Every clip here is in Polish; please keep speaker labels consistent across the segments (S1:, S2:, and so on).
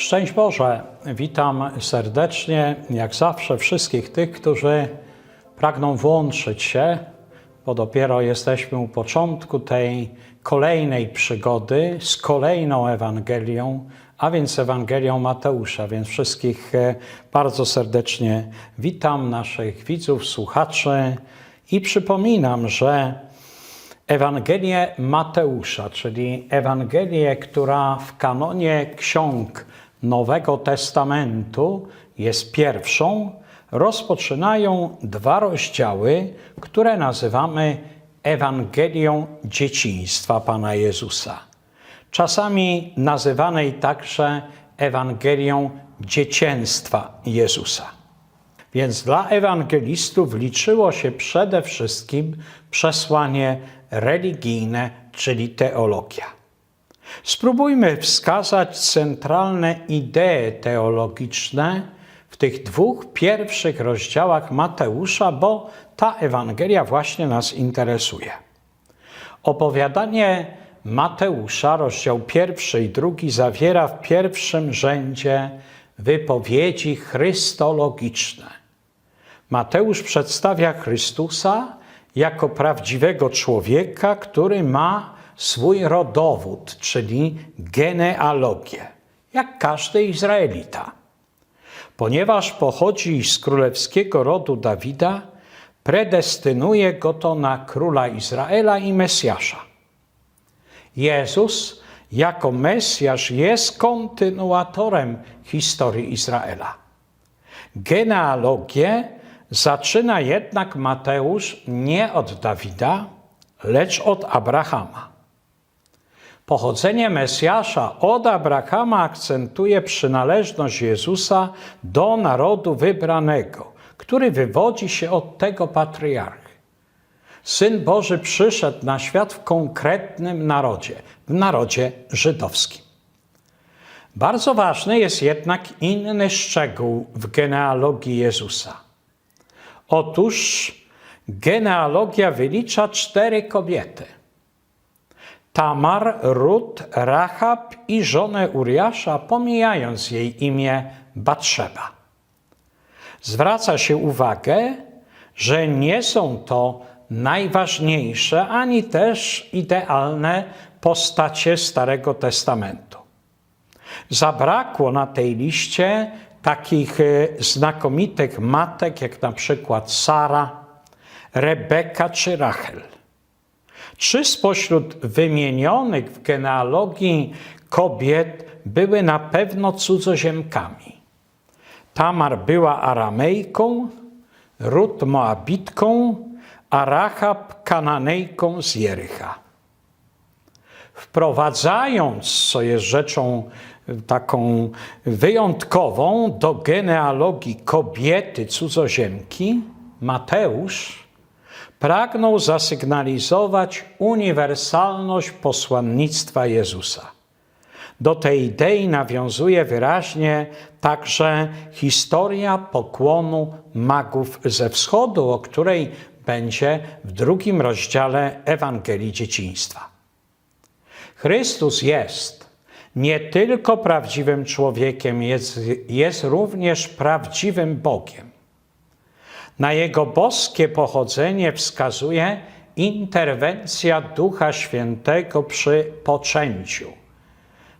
S1: Szczęść Boże, witam serdecznie, jak zawsze, wszystkich tych, którzy pragną włączyć się, bo dopiero jesteśmy u początku tej kolejnej przygody z kolejną Ewangelią, a więc Ewangelią Mateusza. Więc wszystkich e, bardzo serdecznie witam, naszych widzów, słuchaczy i przypominam, że Ewangelię Mateusza, czyli Ewangelię, która w kanonie ksiąg Nowego Testamentu jest pierwszą, rozpoczynają dwa rozdziały, które nazywamy Ewangelią dzieciństwa Pana Jezusa. Czasami nazywanej także Ewangelią dzieciństwa Jezusa. Więc dla ewangelistów liczyło się przede wszystkim przesłanie religijne, czyli teologia. Spróbujmy wskazać centralne idee teologiczne w tych dwóch pierwszych rozdziałach Mateusza, bo ta Ewangelia właśnie nas interesuje. Opowiadanie Mateusza, rozdział pierwszy i drugi, zawiera w pierwszym rzędzie wypowiedzi chrystologiczne. Mateusz przedstawia Chrystusa jako prawdziwego człowieka, który ma swój rodowód, czyli genealogię, jak każdy Izraelita. Ponieważ pochodzi z królewskiego rodu Dawida, predestynuje go to na króla Izraela i Mesjasza. Jezus jako Mesjasz jest kontynuatorem historii Izraela. Genealogię zaczyna jednak Mateusz nie od Dawida, lecz od Abrahama. Pochodzenie Mesjasza od Abrahama akcentuje przynależność Jezusa do narodu wybranego, który wywodzi się od tego patriarchy. Syn Boży przyszedł na świat w konkretnym narodzie, w narodzie żydowskim. Bardzo ważny jest jednak inny szczegół w genealogii Jezusa. Otóż genealogia wylicza cztery kobiety. Tamar, Rut, Rahab i żonę Uriasza, pomijając jej imię Batrzeba. Zwraca się uwagę, że nie są to najważniejsze ani też idealne postacie Starego Testamentu. Zabrakło na tej liście takich e, znakomitych matek, jak na przykład Sara, Rebeka czy Rachel. Trzy spośród wymienionych w genealogii kobiet były na pewno cudzoziemkami. Tamar była Aramejką, Rut Moabitką, a Rahab Kananejką z Jericha. Wprowadzając, co jest rzeczą taką wyjątkową, do genealogii kobiety cudzoziemki, Mateusz pragnął zasygnalizować uniwersalność posłannictwa Jezusa. Do tej idei nawiązuje wyraźnie także historia pokłonu magów ze wschodu, o której będzie w drugim rozdziale Ewangelii Dzieciństwa. Chrystus jest nie tylko prawdziwym człowiekiem, jest, jest również prawdziwym Bogiem. Na jego boskie pochodzenie wskazuje interwencja Ducha Świętego przy poczęciu.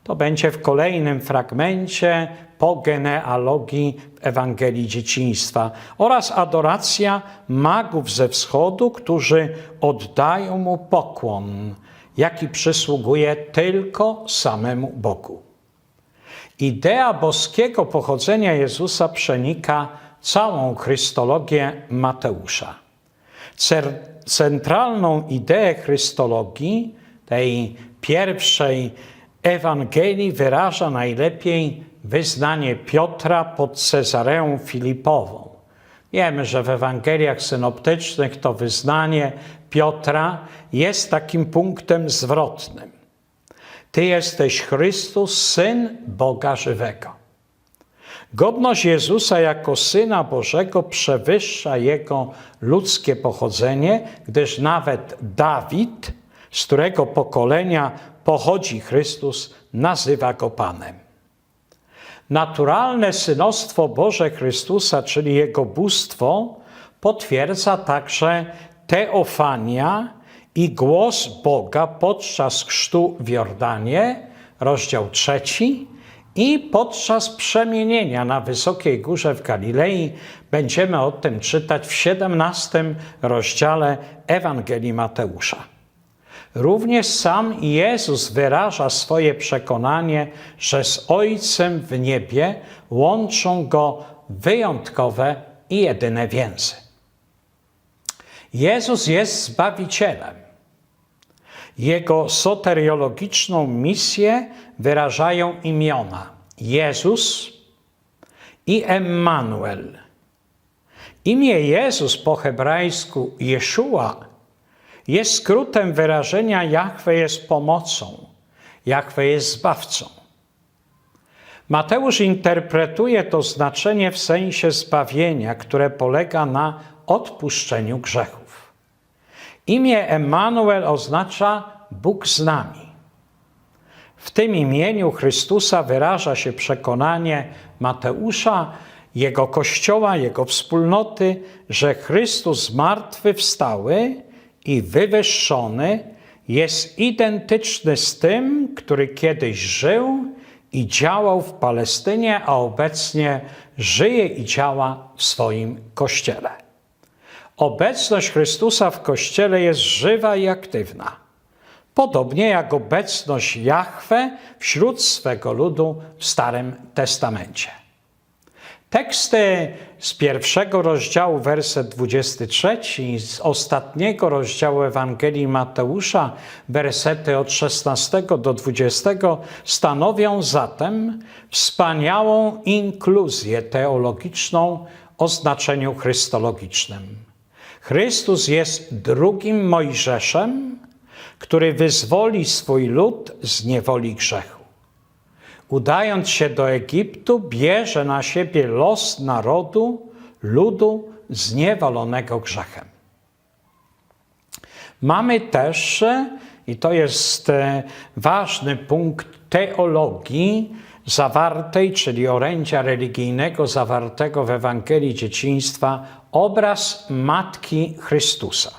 S1: To będzie w kolejnym fragmencie po genealogii w Ewangelii Dzieciństwa oraz adoracja magów ze wschodu, którzy oddają mu pokłon, jaki przysługuje tylko samemu Bogu. Idea boskiego pochodzenia Jezusa przenika całą Chrystologię Mateusza. Centralną ideę Chrystologii, tej pierwszej Ewangelii, wyraża najlepiej wyznanie Piotra pod Cezareą Filipową. Wiemy, że w Ewangeliach synoptycznych to wyznanie Piotra jest takim punktem zwrotnym. Ty jesteś Chrystus, syn Boga żywego. Godność Jezusa jako syna Bożego przewyższa jego ludzkie pochodzenie, gdyż nawet Dawid, z którego pokolenia pochodzi Chrystus, nazywa go Panem. Naturalne synostwo Boże Chrystusa, czyli Jego bóstwo, potwierdza także teofania i głos Boga podczas chrztu w Jordanie, rozdział trzeci, i podczas przemienienia na Wysokiej Górze w Galilei będziemy o tym czytać w 17 rozdziale Ewangelii Mateusza. Również sam Jezus wyraża swoje przekonanie, że z Ojcem w niebie łączą go wyjątkowe i jedyne więzy. Jezus jest Zbawicielem. Jego soteriologiczną misję wyrażają imiona Jezus i Emmanuel. Imię Jezus po hebrajsku Jeszua jest skrótem wyrażenia Jahwe jest pomocą, Jahwe jest zbawcą. Mateusz interpretuje to znaczenie w sensie zbawienia, które polega na odpuszczeniu grzechów. Imię Emmanuel oznacza Bóg z nami. W tym imieniu Chrystusa wyraża się przekonanie Mateusza, jego kościoła, jego wspólnoty, że Chrystus zmartwychwstały i wywyższony jest identyczny z tym, który kiedyś żył i działał w Palestynie, a obecnie żyje i działa w swoim kościele. Obecność Chrystusa w kościele jest żywa i aktywna, podobnie jak obecność Jahwe wśród swego ludu w Starym Testamencie. Teksty z pierwszego rozdziału, werset 23, z ostatniego rozdziału Ewangelii Mateusza, wersety od 16 do 20, stanowią zatem wspaniałą inkluzję teologiczną o znaczeniu chrystologicznym. Chrystus jest drugim Mojżeszem, który wyzwoli swój lud z niewoli grzechu. Udając się do Egiptu, bierze na siebie los narodu, ludu zniewolonego grzechem. Mamy też, i to jest e, ważny punkt teologii zawartej, czyli orędzia religijnego zawartego w Ewangelii Dzieciństwa, obraz Matki Chrystusa.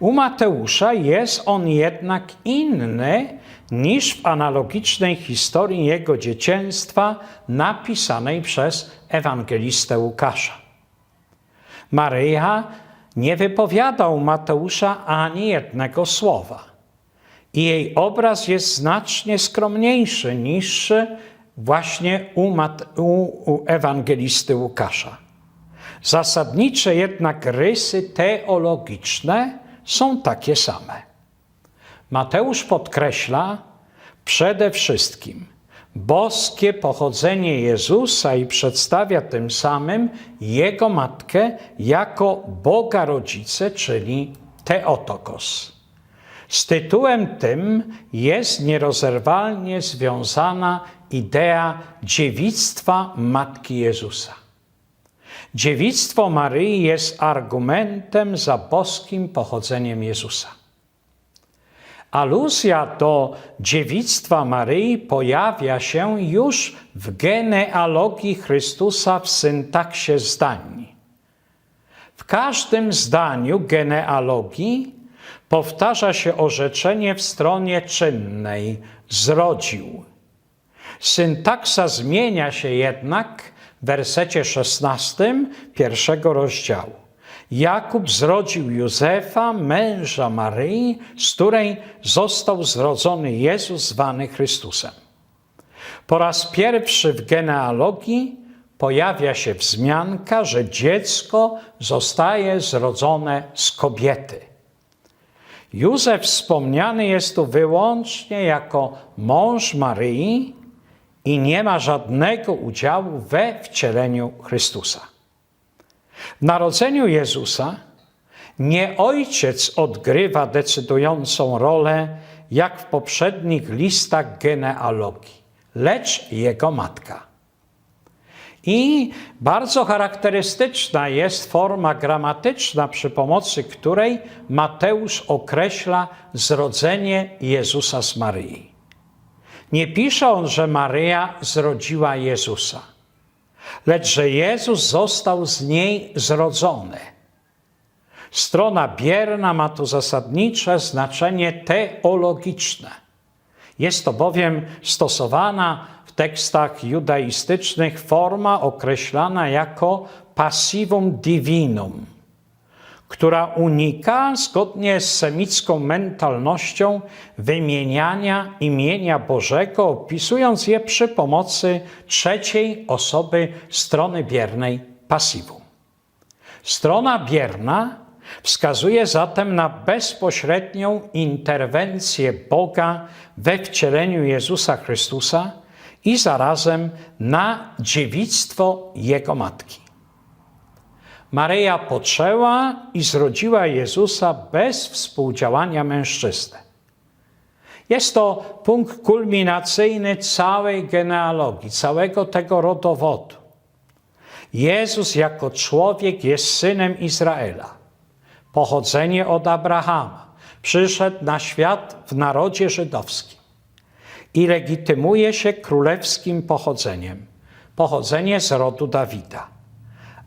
S1: U Mateusza jest on jednak inny niż w analogicznej historii jego dzieciństwa napisanej przez ewangelistę Łukasza. Maryja nie wypowiada u Mateusza ani jednego słowa. I jej obraz jest znacznie skromniejszy niż właśnie u, u, u ewangelisty Łukasza. Zasadnicze jednak rysy teologiczne są takie same. Mateusz podkreśla przede wszystkim boskie pochodzenie Jezusa i przedstawia tym samym Jego matkę jako Boga rodzice, czyli Teotokos. Z tytułem tym jest nierozerwalnie związana idea dziewictwa Matki Jezusa. Dziewictwo Maryi jest argumentem za boskim pochodzeniem Jezusa. Aluzja do dziewictwa Maryi pojawia się już w genealogii Chrystusa w syntaksie zdań. W każdym zdaniu genealogii powtarza się orzeczenie w stronie czynnej zrodził. Syntaksa zmienia się jednak wersecie 16 pierwszego rozdziału. Jakub zrodził Józefa, męża Maryi, z której został zrodzony Jezus zwany Chrystusem. Po raz pierwszy w genealogii pojawia się wzmianka, że dziecko zostaje zrodzone z kobiety. Józef wspomniany jest tu wyłącznie jako mąż Maryi i nie ma żadnego udziału we wcieleniu Chrystusa. W narodzeniu Jezusa nie ojciec odgrywa decydującą rolę, jak w poprzednich listach genealogii, lecz jego matka. I bardzo charakterystyczna jest forma gramatyczna, przy pomocy której Mateusz określa zrodzenie Jezusa z Maryi. Nie pisze on, że Maryja zrodziła Jezusa, lecz że Jezus został z niej zrodzony. Strona bierna ma tu zasadnicze znaczenie teologiczne. Jest to bowiem stosowana w tekstach judaistycznych forma określana jako passivum divinum, która unika, zgodnie z semicką mentalnością, wymieniania imienia Bożego, opisując je przy pomocy trzeciej osoby strony biernej passivum. Strona bierna wskazuje zatem na bezpośrednią interwencję Boga we wcieleniu Jezusa Chrystusa i zarazem na dziewictwo Jego matki. Maryja poczęła i zrodziła Jezusa bez współdziałania mężczyzny. Jest to punkt kulminacyjny całej genealogii, całego tego rodowodu. Jezus jako człowiek jest synem Izraela. Pochodzenie od Abrahama. Przyszedł na świat w narodzie żydowskim i legitymuje się królewskim pochodzeniem. Pochodzenie z rodu Dawida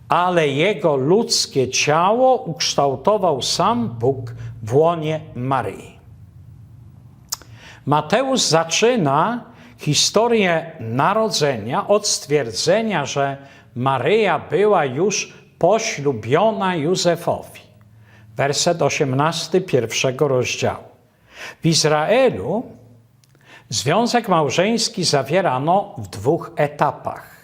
S1: ale jego ludzkie ciało ukształtował sam Bóg w łonie Maryi. Mateusz zaczyna historię narodzenia od stwierdzenia, że Maryja była już poślubiona Józefowi. Werset 18 pierwszego rozdziału. W Izraelu związek małżeński zawierano w dwóch etapach.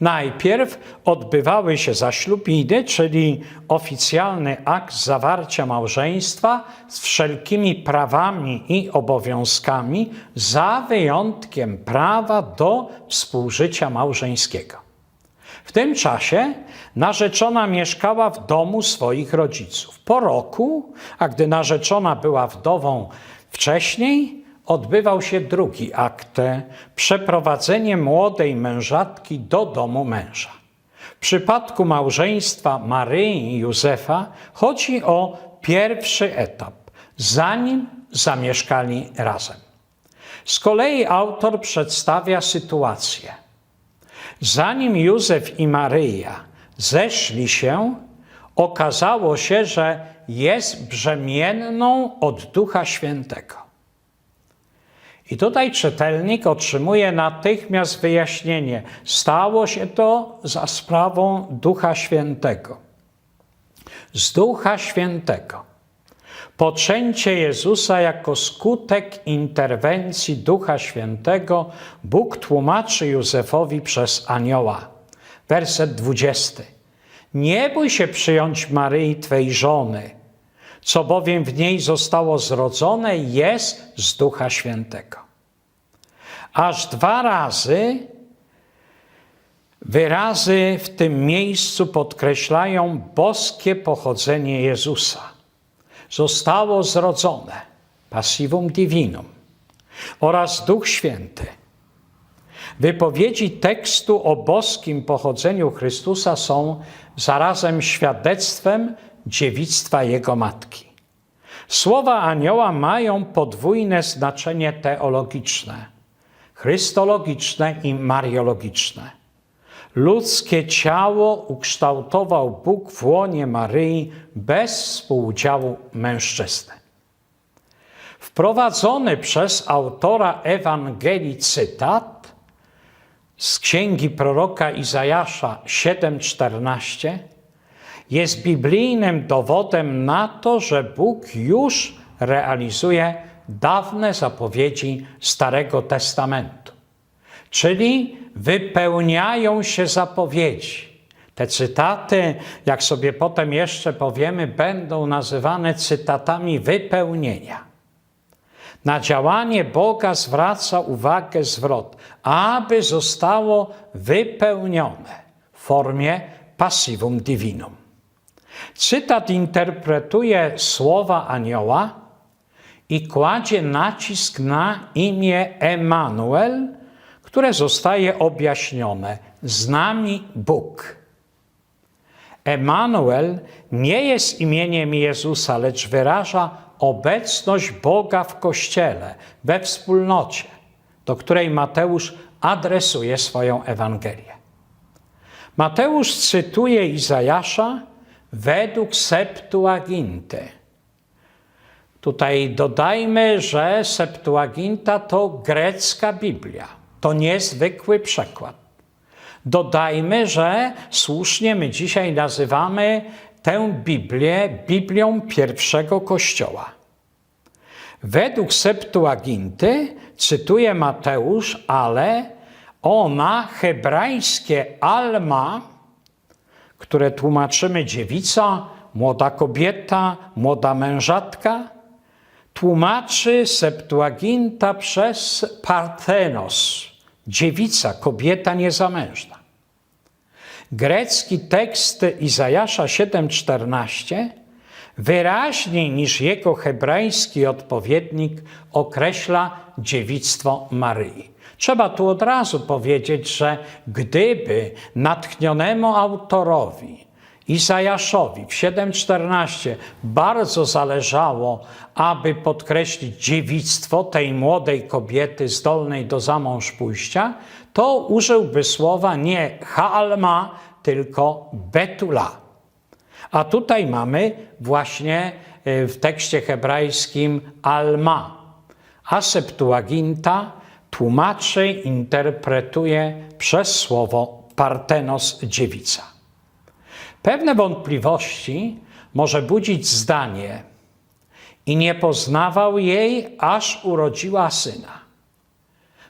S1: Najpierw odbywały się zaślubiny, czyli oficjalny akt zawarcia małżeństwa z wszelkimi prawami i obowiązkami, za wyjątkiem prawa do współżycia małżeńskiego. W tym czasie narzeczona mieszkała w domu swoich rodziców. Po roku, a gdy narzeczona była wdową wcześniej, odbywał się drugi akt przeprowadzenie młodej mężatki do domu męża. W przypadku małżeństwa Maryi i Józefa chodzi o pierwszy etap, zanim zamieszkali razem. Z kolei autor przedstawia sytuację. Zanim Józef i Maryja zeszli się, okazało się, że jest brzemienną od Ducha Świętego. I tutaj czytelnik otrzymuje natychmiast wyjaśnienie. Stało się to za sprawą Ducha Świętego. Z Ducha Świętego. Poczęcie Jezusa jako skutek interwencji Ducha Świętego Bóg tłumaczy Józefowi przez anioła. Werset 20. Nie bój się przyjąć Maryi Twej żony co bowiem w niej zostało zrodzone, jest z Ducha Świętego. Aż dwa razy wyrazy w tym miejscu podkreślają boskie pochodzenie Jezusa. Zostało zrodzone, passivum divinum, oraz Duch Święty. Wypowiedzi tekstu o boskim pochodzeniu Chrystusa są zarazem świadectwem dziewictwa jego matki. Słowa anioła mają podwójne znaczenie teologiczne, chrystologiczne i mariologiczne. Ludzkie ciało ukształtował Bóg w łonie Maryi bez współudziału mężczyzny. Wprowadzony przez autora Ewangelii cytat z księgi proroka Izajasza 7:14 jest biblijnym dowodem na to, że Bóg już realizuje dawne zapowiedzi Starego Testamentu. Czyli wypełniają się zapowiedzi. Te cytaty, jak sobie potem jeszcze powiemy, będą nazywane cytatami wypełnienia. Na działanie Boga zwraca uwagę zwrot, aby zostało wypełnione w formie passivum divinum. Cytat interpretuje słowa anioła i kładzie nacisk na imię Emanuel, które zostaje objaśnione z nami Bóg. Emanuel nie jest imieniem Jezusa, lecz wyraża obecność Boga w Kościele, we wspólnocie, do której Mateusz adresuje swoją Ewangelię. Mateusz cytuje Izajasza według Septuaginty. Tutaj dodajmy, że Septuaginta to grecka Biblia. To niezwykły przekład. Dodajmy, że słusznie my dzisiaj nazywamy tę Biblię Biblią pierwszego Kościoła. Według Septuaginty, cytuje Mateusz, ale ona, hebrajskie alma, które tłumaczymy dziewica, młoda kobieta, młoda mężatka, tłumaczy Septuaginta przez Parthenos, dziewica, kobieta niezamężna. Grecki tekst Izajasza 7:14 wyraźniej niż jego hebrajski odpowiednik określa dziewictwo Maryi. Trzeba tu od razu powiedzieć, że gdyby natchnionemu autorowi Izajaszowi w 7:14 bardzo zależało, aby podkreślić dziewictwo tej młodej kobiety zdolnej do zamąż pójścia, to użyłby słowa nie Halma, tylko Betula. A tutaj mamy właśnie e, w tekście hebrajskim Alma, a Septuaginta tłumaczy, interpretuje przez słowo Partenos dziewica. Pewne wątpliwości może budzić zdanie i nie poznawał jej, aż urodziła syna.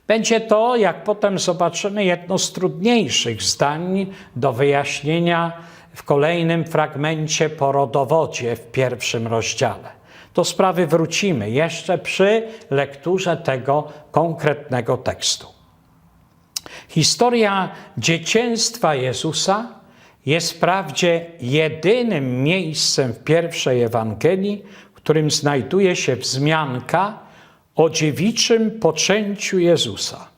S1: Będzie to, jak potem zobaczymy, jedno z trudniejszych zdań do wyjaśnienia w kolejnym fragmencie po rodowodzie w pierwszym rozdziale. Do sprawy wrócimy jeszcze przy lekturze tego konkretnego tekstu. Historia dzieciństwa Jezusa jest wprawdzie jedynym miejscem w pierwszej Ewangelii, w którym znajduje się wzmianka o dziewiczym poczęciu Jezusa.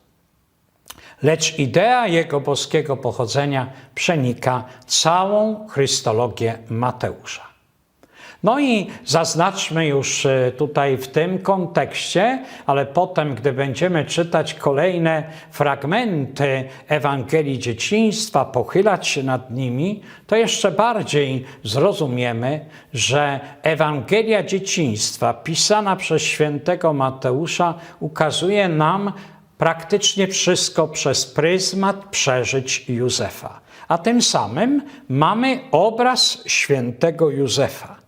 S1: Lecz idea jego boskiego pochodzenia przenika całą Chrystologię Mateusza. No i zaznaczmy już e, tutaj w tym kontekście, ale potem, gdy będziemy czytać kolejne fragmenty Ewangelii Dzieciństwa, pochylać się nad nimi, to jeszcze bardziej zrozumiemy, że Ewangelia Dzieciństwa, pisana przez świętego Mateusza, ukazuje nam praktycznie wszystko przez pryzmat przeżyć Józefa. A tym samym mamy obraz świętego Józefa.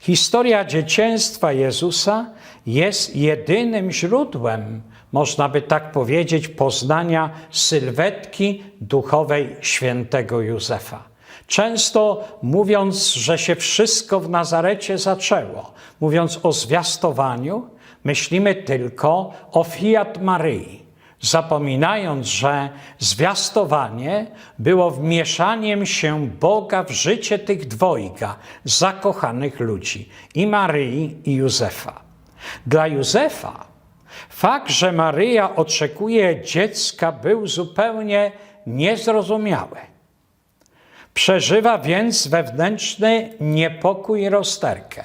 S1: Historia dzieciństwa Jezusa jest jedynym źródłem, można by tak powiedzieć, poznania sylwetki duchowej świętego Józefa. Często mówiąc, że się wszystko w Nazarecie zaczęło, mówiąc o zwiastowaniu, myślimy tylko o fiat Maryi zapominając, że zwiastowanie było wmieszaniem się Boga w życie tych dwojga zakochanych ludzi i Maryi i Józefa. Dla Józefa fakt, że Maryja oczekuje dziecka, był zupełnie niezrozumiały. Przeżywa więc wewnętrzny niepokój i rozterkę.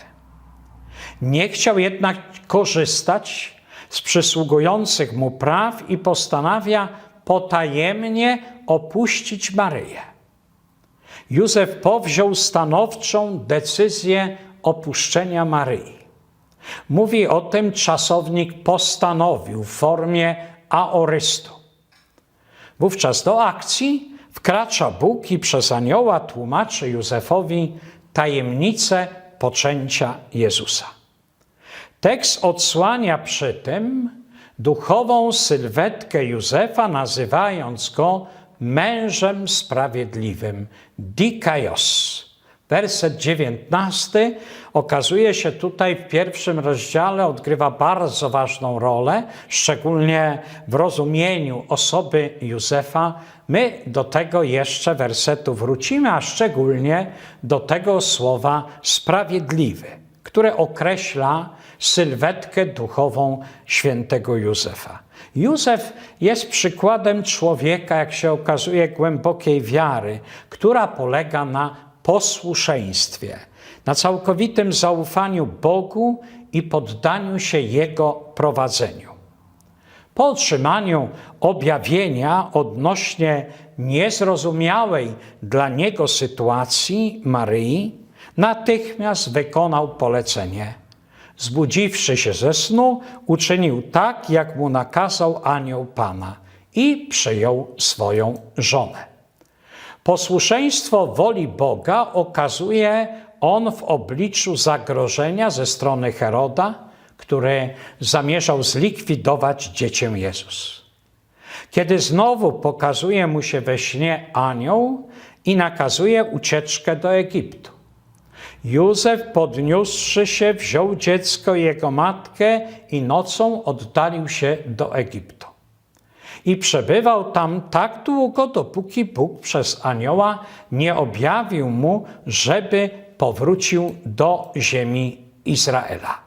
S1: Nie chciał jednak korzystać z przysługujących mu praw i postanawia potajemnie opuścić Maryję. Józef powziął stanowczą decyzję opuszczenia Maryi. Mówi o tym czasownik postanowił w formie aorystu. Wówczas do akcji wkracza Bóg i przez anioła tłumaczy Józefowi tajemnicę poczęcia Jezusa. Tekst odsłania przy tym duchową sylwetkę Józefa, nazywając go mężem sprawiedliwym, dikaios. Werset 19 okazuje się tutaj w pierwszym rozdziale, odgrywa bardzo ważną rolę, szczególnie w rozumieniu osoby Józefa. My do tego jeszcze wersetu wrócimy, a szczególnie do tego słowa sprawiedliwy, które określa sylwetkę duchową świętego Józefa. Józef jest przykładem człowieka, jak się okazuje, głębokiej wiary, która polega na posłuszeństwie, na całkowitym zaufaniu Bogu i poddaniu się Jego prowadzeniu. Po otrzymaniu objawienia odnośnie niezrozumiałej dla niego sytuacji Maryi, natychmiast wykonał polecenie. Zbudziwszy się ze snu, uczynił tak, jak mu nakazał anioł Pana i przyjął swoją żonę. Posłuszeństwo woli Boga okazuje on w obliczu zagrożenia ze strony Heroda, który zamierzał zlikwidować dziecię Jezus. Kiedy znowu pokazuje mu się we śnie anioł i nakazuje ucieczkę do Egiptu. Józef, podniósłszy się, wziął dziecko i jego matkę i nocą oddalił się do Egiptu. I przebywał tam tak długo, dopóki Bóg przez anioła nie objawił mu, żeby powrócił do ziemi Izraela.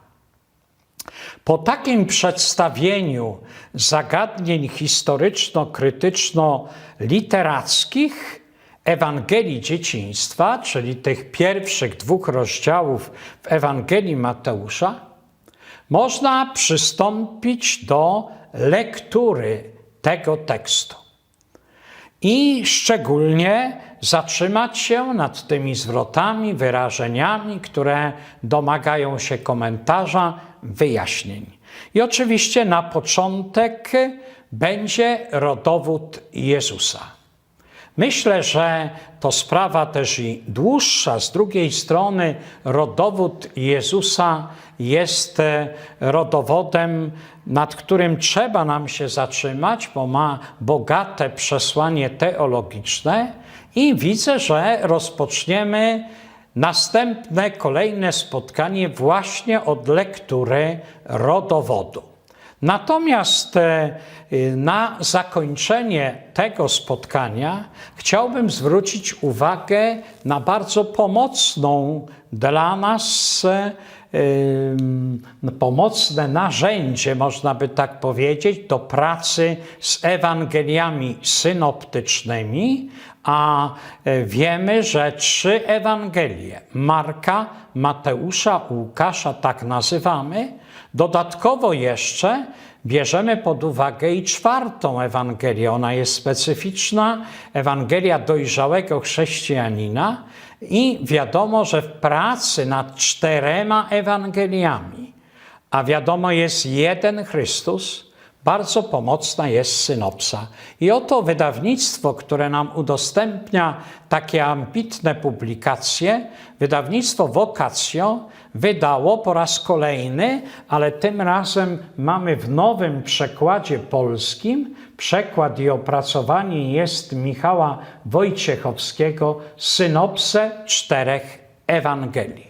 S1: Po takim przedstawieniu zagadnień historyczno-krytyczno-literackich Ewangelii dzieciństwa, czyli tych pierwszych dwóch rozdziałów w Ewangelii Mateusza, można przystąpić do lektury tego tekstu. I szczególnie zatrzymać się nad tymi zwrotami, wyrażeniami, które domagają się komentarza, wyjaśnień. I oczywiście na początek będzie rodowód Jezusa. Myślę, że to sprawa też i dłuższa. Z drugiej strony, rodowód Jezusa jest e, rodowodem, nad którym trzeba nam się zatrzymać, bo ma bogate przesłanie teologiczne. I widzę, że rozpoczniemy następne, kolejne spotkanie właśnie od lektury rodowodu. Natomiast e, na zakończenie tego spotkania chciałbym zwrócić uwagę na bardzo pomocną dla nas e, pomocne narzędzie, można by tak powiedzieć, do pracy z Ewangeliami synoptycznymi, a e, wiemy, że trzy Ewangelie Marka, Mateusza, Łukasza, tak nazywamy, dodatkowo jeszcze bierzemy pod uwagę i czwartą Ewangelię. Ona jest specyficzna, Ewangelia dojrzałego chrześcijanina, i wiadomo, że w pracy nad czterema Ewangeliami, a wiadomo jest jeden Chrystus, bardzo pomocna jest synopsa. I oto wydawnictwo, które nam udostępnia takie ambitne publikacje, wydawnictwo Vocatio, wydało po raz kolejny, ale tym razem mamy w nowym przekładzie polskim. Przekład i opracowanie jest Michała Wojciechowskiego, synopsę czterech Ewangelii.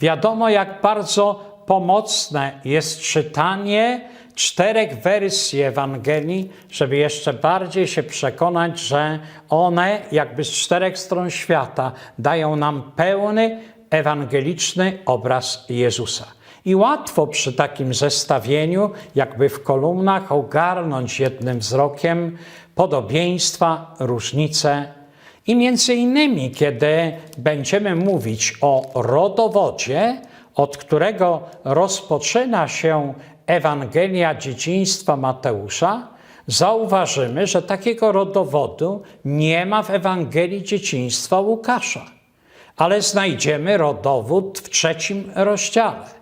S1: Wiadomo, jak bardzo pomocne jest czytanie czterech wersji Ewangelii, żeby jeszcze bardziej się przekonać, że one, jakby z czterech stron świata, dają nam pełny ewangeliczny obraz Jezusa. I łatwo przy takim zestawieniu, jakby w kolumnach, ogarnąć jednym wzrokiem podobieństwa, różnice. I między innymi, kiedy będziemy mówić o rodowodzie, od którego rozpoczyna się Ewangelia dzieciństwa Mateusza, zauważymy, że takiego rodowodu nie ma w Ewangelii dzieciństwa Łukasza, ale znajdziemy rodowód w trzecim rozdziale.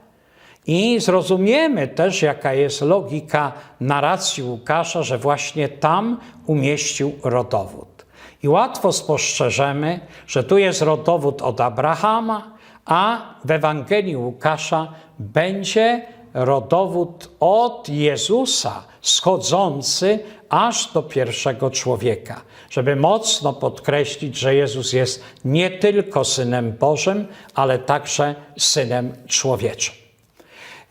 S1: I zrozumiemy też, jaka jest logika narracji Łukasza, że właśnie tam umieścił rodowód. I łatwo spostrzeżemy, że tu jest rodowód od Abrahama, a w Ewangelii Łukasza będzie rodowód od Jezusa schodzący aż do pierwszego człowieka, żeby mocno podkreślić, że Jezus jest nie tylko synem Bożym, ale także synem człowieczym.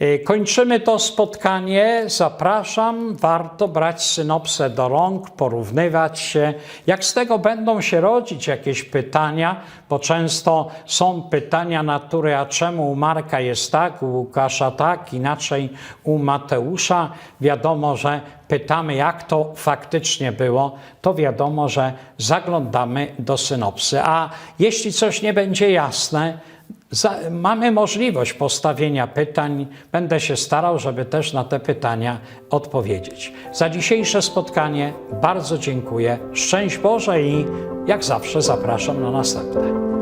S1: Y, kończymy to spotkanie. Zapraszam. Warto brać synopsę do rąk, porównywać się. Jak z tego będą się rodzić jakieś pytania, bo często są pytania natury, a czemu u Marka jest tak, u Łukasza tak, inaczej u Mateusza. Wiadomo, że pytamy, jak to faktycznie było, to wiadomo, że zaglądamy do synopsy. A jeśli coś nie będzie jasne, Za, mamy możliwość postawienia pytań. Będę się starał, żeby też na te pytania odpowiedzieć. Za dzisiejsze spotkanie bardzo dziękuję. Szczęść Boże i jak zawsze zapraszam na następne.